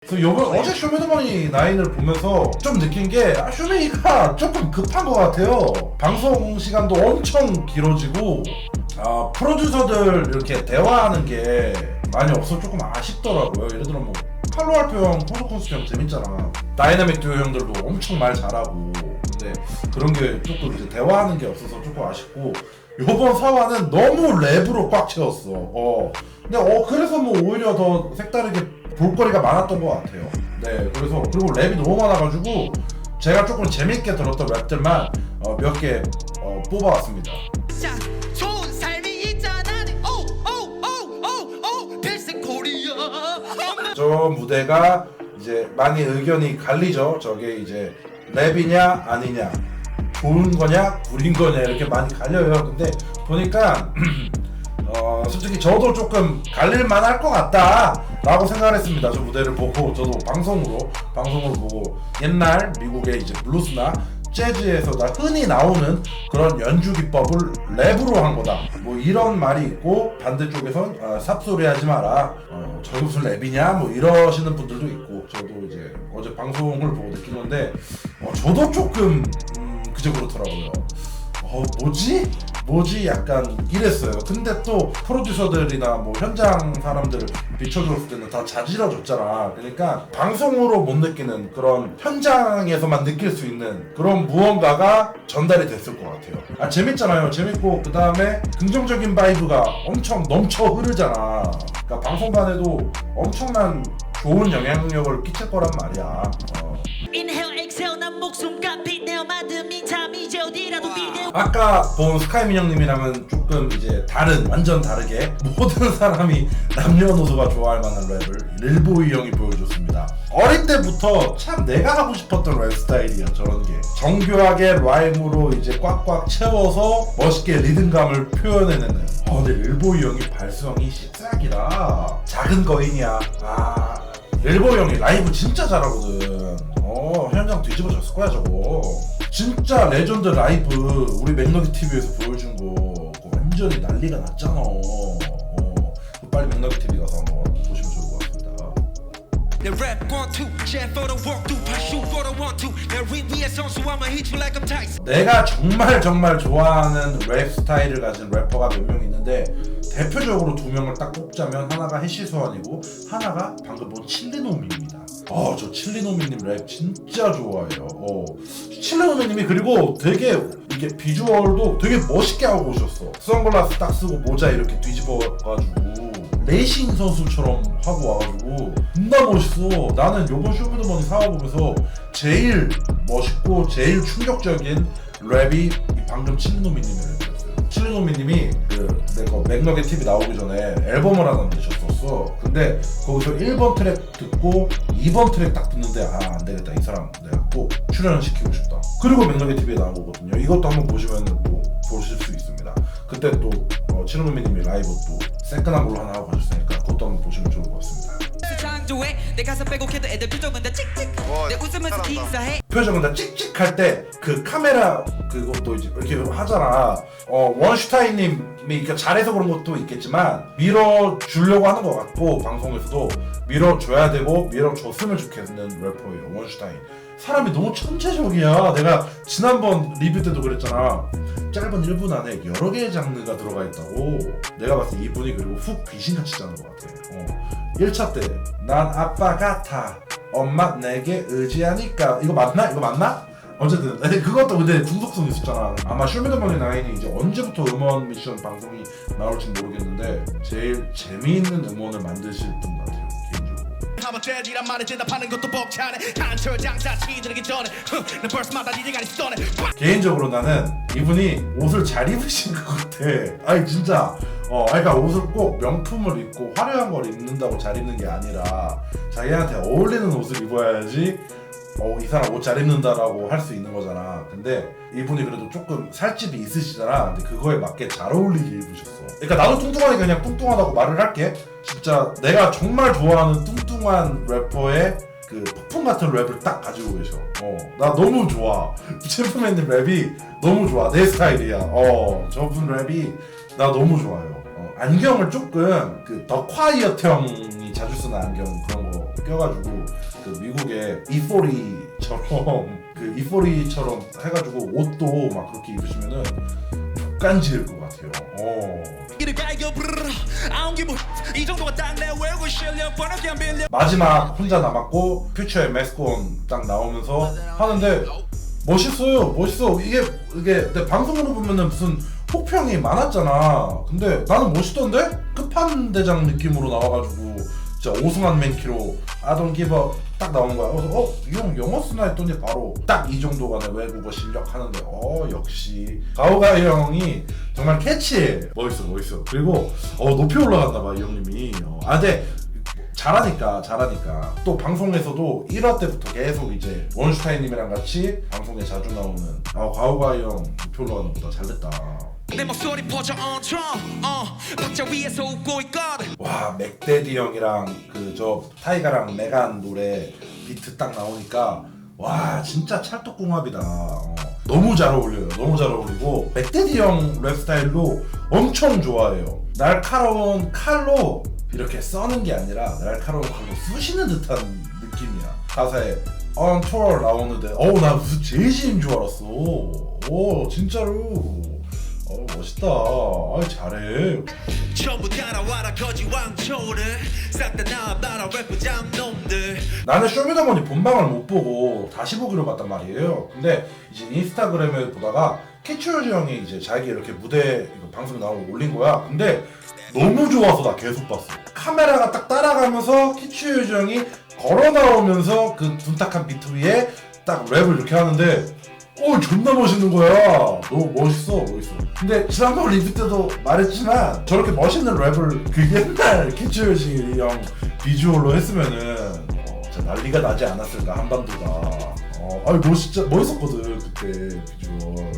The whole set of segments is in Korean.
그래서 요번 어제 쇼미더머니 9을 보면서 좀 느낀 게 아, 쇼미가 조금 급한 것 같아요. 방송 시간도 엄청 길어지고 아, 프로듀서들 이렇게 대화하는 게 많이 없어 조금 아쉽더라고요. 예를 들어 뭐 칼로 알표 형, 포도콘스 형 재밌잖아. 다이나믹 듀오 형들도 엄청 말 잘하고 근데 그런 게 조금 이제 대화하는 게 없어서 조금 아쉽고 요번 사화는 너무 랩으로 꽉 채웠어. 어. 근데 어 그래서 뭐 오히려 더 색다르게 볼거리가 많았던 것 같아요. 네, 그래서 그리고 랩이 너무 많아가지고 제가 조금 재밌게 들었던 랩들만 어, 몇개 어, 뽑아왔습니다. 자, 좋은 삶이 있잖아. 오 오 오 오 오 필승 코리아. 저 무대가 이제 많이 의견이 갈리죠. 저게 이제 랩이냐 아니냐, 좋은 거냐 구린 거냐 이렇게 많이 갈려요. 근데 보니까 어, 솔직히 저도 조금 갈릴 만 할 것 같다라고 생각했습니다. 저 무대를 보고 저도 방송으로 방송으로 보고 옛날 미국의 이제 블루스나 재즈에서 다 흔히 나오는 그런 연주 기법을 랩으로 한 거다. 뭐 이런 말이 있고 반대쪽에선 아, 삽소리 하지 마라. 어, 저게 무슨 랩이냐? 뭐 이러시는 분들도 있고 저도 이제 어제 방송을 보고 느낀 건데 어, 저도 조금 음, 그저 그렇더라고요. 어 뭐지? 뭐지? 약간 이랬어요. 근데 또 프로듀서들이나 뭐 현장 사람들을 비춰줬을 때는 다 자지러졌잖아. 그러니까 방송으로 못 느끼는 그런 현장에서만 느낄 수 있는 그런 무언가가 전달이 됐을 것 같아요. 아 재밌잖아요. 재밌고 그 다음에 긍정적인 바이브가 엄청 넘쳐 흐르잖아. 그러니까 방송간에도 엄청난 좋은 영향력을 끼칠 거란 말이야. 어. 아까 본 스카이민 형님이랑은 조금 이제 다른 완전 다르게 모든 사람이 남녀노소가 좋아할 만한 랩을 릴보이 형이 보여줬습니다. 어릴 때부터 참 내가 하고 싶었던 랩 스타일이야 저런 게 정교하게 라임으로 이제 꽉꽉 채워서 멋있게 리듬감을 표현해내는. 어 근데 릴보이 형이 발성이 씹싹이라 작은 거인이야. 아 릴보이 형이 라이브 진짜 잘하거든. 어 현장 뒤집어졌을 거야 저거. 진짜 레전드 라이브 우리 맥너기 TV에서 보여준 거 완전히 난리가 났잖아. 어, 빨리 맥너기 TV 가서 한번 보시면 좋을 것 같습니다. 내 rap one two, share for the walk through, shoot for the one two. 내 ring 위에 선수 I'ma hit you like I'm Tyson. 내가 정말 정말 좋아하는 랩 스타일을 가진 래퍼가 몇 명 있는데 대표적으로 두 명을 딱 꼽자면 하나가 해시소환이고 하나가 방금 본 칠리노미입니다. 어, 저 칠리노미님 랩 진짜 좋아해요. 어, 칠리노미님이 그리고 되게 이게 비주얼도 되게 멋있게 하고 오셨어. 선글라스 딱 쓰고 모자 이렇게 뒤집어가지고 레이싱 선수처럼 하고 와가지고 존나 멋있어. 나는 요번 쇼미더머니 사와보면서 제일 멋있고 제일 충격적인 랩이 이 방금 칠리노미님의 랩이었어요. 칠리노미님이 그 내가 맥너겟 TV 나오기 전에 앨범을 하나 내셨 었어. 근데 거기서 1번 트랙 듣고 2번 트랙 딱 듣는데 아 안 되겠다 이 사람 내가 꼭 출연을 시키고 싶다. 그리고 맥너겟 TV에 나온 거거든요. 이것도 한번 보시면 뭐 보실 수 있습니다. 그때 또 어, 칠리노미님이 라이브 또 새끈한 걸로 하나 하고 가셨으니까 창조해 내 가사 빼곡해도 애들 표정은 다 찍찍. 와, 내 웃으면서 잘한다. 인사해. 표정은 다 찍찍할 때 그 카메라 그것도 이제 이렇게 하잖아. 어 원슈타인님이 이렇게 잘해서 그런 것도 있겠지만 밀어 주려고 하는 것 같고 방송에서도 밀어 줘야 되고 밀어 줬으면 좋겠는 래퍼예요 원슈타인. 사람이 너무 천재적이야. 내가 지난번 리뷰 때도 그랬잖아. 짧은 1분 안에 여러 개의 장르가 들어가 있다고. 내가 봤을 때 이분이 그리고 훅 귀신같이 짜는 것 같아. 어. 1차 때 난 아빠 같아. 엄마 내게 의지하니까 이거 맞나? 이거 맞나? 어쨌든 그것도 근데 중독성 있었잖아 아마 쇼미더머니 9이 이제 언제부터 음원 미션 방송이 나올지 모르겠는데 제일 재미있는 음원을 만드실 분 같아요 한번 재즈란 말에 대답하는 것도 벅차네 한철 장사 치들기 전에 흥, 내 벌스마다 니네가 있어네. 개인적으로 나는 이분이 옷을 잘 입으신 것 같아. 아니 진짜. 어 그러니까 옷을 꼭 명품을 입고 화려한 걸 입는다고 잘 입는 게 아니라 자기한테 어울리는 옷을 입어야지 어, 이 사람 옷 잘 입는다라고 할 수 있는 거잖아. 근데 이분이 그래도 조금 살집이 있으시잖아. 근데 그거에 맞게 잘 어울리게 입으셨어. 그러니까 나도 뚱뚱하니까 그냥 뚱뚱하다고 말을 할게. 진짜 내가 정말 좋아하는 뚱뚱한 래퍼의 그 폭풍 같은 랩을 딱 가지고 계셔. 어, 나 너무 좋아. 챔프맨님 랩이 너무 좋아. 내 스타일이야. 어, 저분 랩이 나 너무 좋아요. 어, 안경을 조금 그 더 콰이어트 형이 자주 쓰는 안경 그런 거 껴가지고 그 미국의 이포리처럼 그 이포리처럼 해가지고 옷도 막 그렇게 입으시면은 족간지을 것 같아요. 어. 마지막 혼자 남았고 퓨처의 메스콘 딱 나오면서 하는데 멋있어요. 멋있어. 이게 이게 내 방송으로 보면은 무슨 혹평이 많았잖아. 근데 나는 멋있던데? 끝판 대장 느낌으로 나와가지고 진짜 오승환 맨키로 아돈 기버 딱 나오는 거야. 그래서 어 이 형 영어 쓰나 했더니 바로 딱 이 정도가 내 외국어 실력 하는데 어 역시. 가오가 형이 정말 캐치해 멋있어 멋있어. 그리고 어 높이 올라갔나 봐 이 형님이. 어, 아 근데 잘하니까 잘하니까. 또 방송에서도 1화 때부터 계속 이제 원슈타인님이랑 같이 방송에 자주 나오는 아 가오가이 형 높이 올라가는 것보다 잘됐다 내 목소리 퍼져 트럼 어 박자 위에서 웃고 있거든. 와 맥데디 형이랑 그 저 타이가랑 메간 노래 비트 딱 나오니까 와 진짜 찰떡궁합이다. 어, 너무 잘 어울려요. 너무 잘 어울리고 맥데디 형 랩 스타일도 엄청 좋아해요. 날카로운 칼로 이렇게 써는 게 아니라 날카로운 칼로 쑤시는 듯한 느낌이야. 가사에 On tour 나오는데 어우 나 무슨 제이지인 줄 알았어. 오 진짜로 어 멋있다 아 잘해 전부 따라와라 거지 왕초를 싹다 나와봐라 래퍼 잡놈들 나는 쇼미더머니 본방을 못 보고 다시 보기로 봤단 말이에요. 근데 이제 인스타그램에 보다가 캐치유즈 형이 이제 자기 이렇게 무대 이거 방송 나오고 올린 거야. 근데 너무 좋아서 나 계속 봤어. 카메라가 딱 따라가면서 캐치유즈 형이 걸어 나오면서 그 둔탁한 비트 위에 딱 랩을 이렇게 하는데 오 존나 멋있는 거야. 너무 멋있어, 멋있어. 근데 지난번 리뷰 때도 말했지만 저렇게 멋있는 랩을 그 옛날 캐치유즈 형 비주얼로 했으면은 어, 난리가 나지 않았을까 한반도가. 어, 아니 멋있자 멋있었거든 그때 비주얼.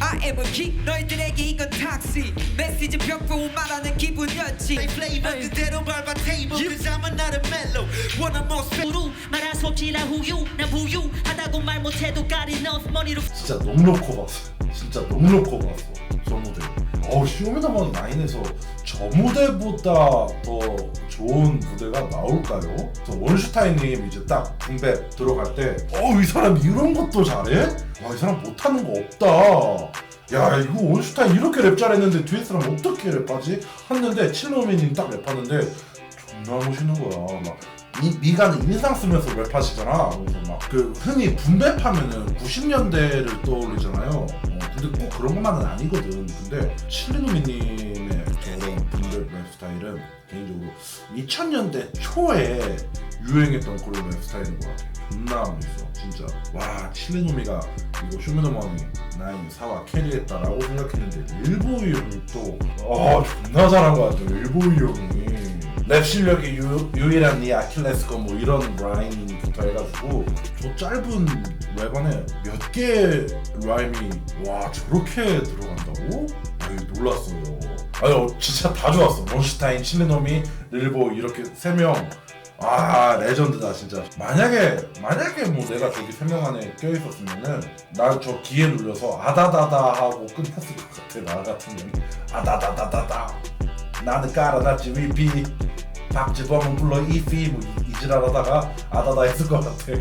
I am a key 너희들에게 이건 탁시 메시지 벽보고 말하는 기분이었지 내 플레이버 그대로 밟아 테이블 그 잠은 나를 멜로 원한 모습 우루 말할 수 없지라 후유 난 부유 하다고 말 못해도 got enough money로 진짜 녹록코 봤어. 진짜 녹록코 봤어. 저 무대. 어 쇼미더머니 9에서 저 무대보다 더 좋은 무대가 나올까요? 저 원슈타인님 이제 딱 공백 들어갈 때, 어 이 사람 이런 것도 잘해? 와 이 사람 못하는 거 없다. 야 이거 원슈타인 이렇게 랩 잘했는데 뒤에 사람 어떻게 랩하지? 했는데 칠로미님 딱 랩하는데 존나 멋있는 거야. 막 이, 미가는 인상 쓰면서 랩하시잖아. 그래서 막 그 흔히 분배하면은 90년대를 떠올리잖아요. 어, 근데 꼭 그런 것만은 아니거든. 근데 칠리노미님의 저런 분배 랩 스타일은 개인적으로 2000년대 초에 유행했던 그런 랩 스타일인 것 같아. 존나 멋있어, 진짜. 와, 칠리노미가 이거 쇼미더머니 나인 사와 캐리했다라고 생각했는데 일보이 형이 또, 아, 존나 잘한 것 같아. 일보이 형이. 랩 실력이 유, 유일한 네 아킬레스건 뭐 이런 라인부터 해가지고 저 짧은 랩 안에 몇개 라임이 와 저렇게 들어간다고? 아유 놀랐어요 아유 진짜 다 좋았어 몬슈타인, 칠리노미, 릴보 이렇게 세명 아 레전드다 진짜. 만약에 만약에 뭐 내가 저기 세 명 안에 껴있었으면은 난저 기에 눌려서 아다다다 하고 끝났을 것 같아 나 같으면 아다다다다다. 나는 깔아놨지 위피. 박지범은 불러 이피. 뭐 이- 이지랄하다가 아다다 했을 것 같아